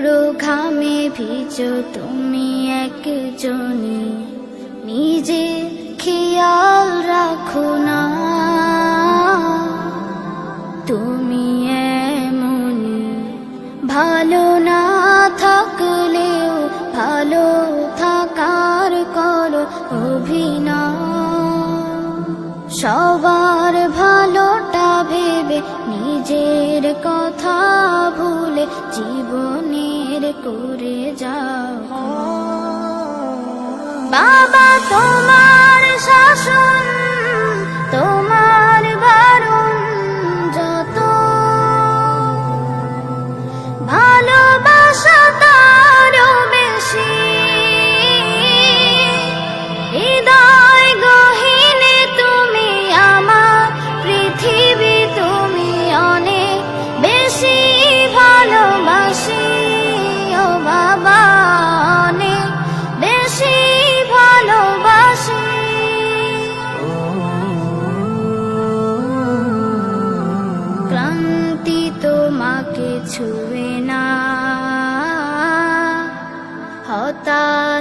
দিয়েছ তুমি একজনই। নিজে খেয়াল রাখো না। তুমি এমনই। ভালো না থাকলেও ভালো থাকার করো অভিনয়। সবার ভালোটা ভেবে নিজের কথা ভুলে জীবনের করে যাও। বাবা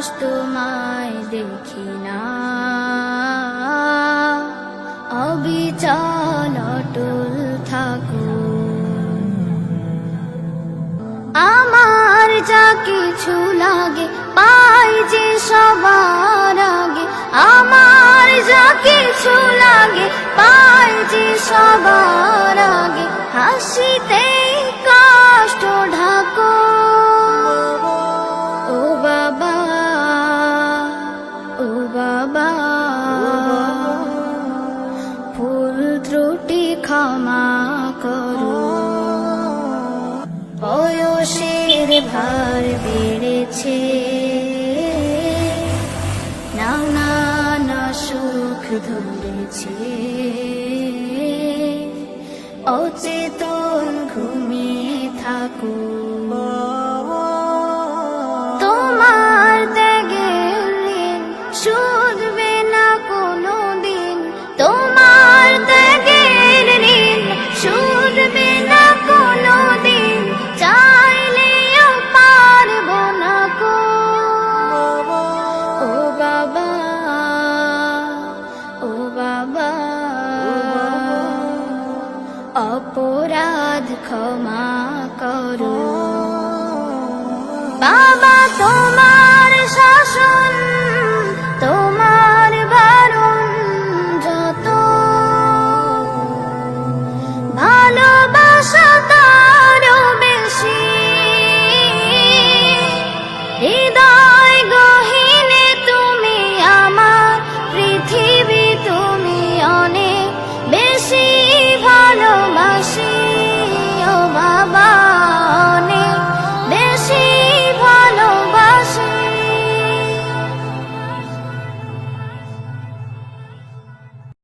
হতাশ তোমায় দেখি না। অবিচল অটল থাকো। আমার যা কিছু লাগে, পাই যে সবার আগে। আমার যা কিছু লাগে, পাই যে সবার আগে। হাসিতে ক্ষমা করো। বয়সের ভার বেড়েছে। নানান সুখ ধরেছে। অচেতন ঘুমিয়ে থাকো। ক্ষমা করো। বাবা তোমার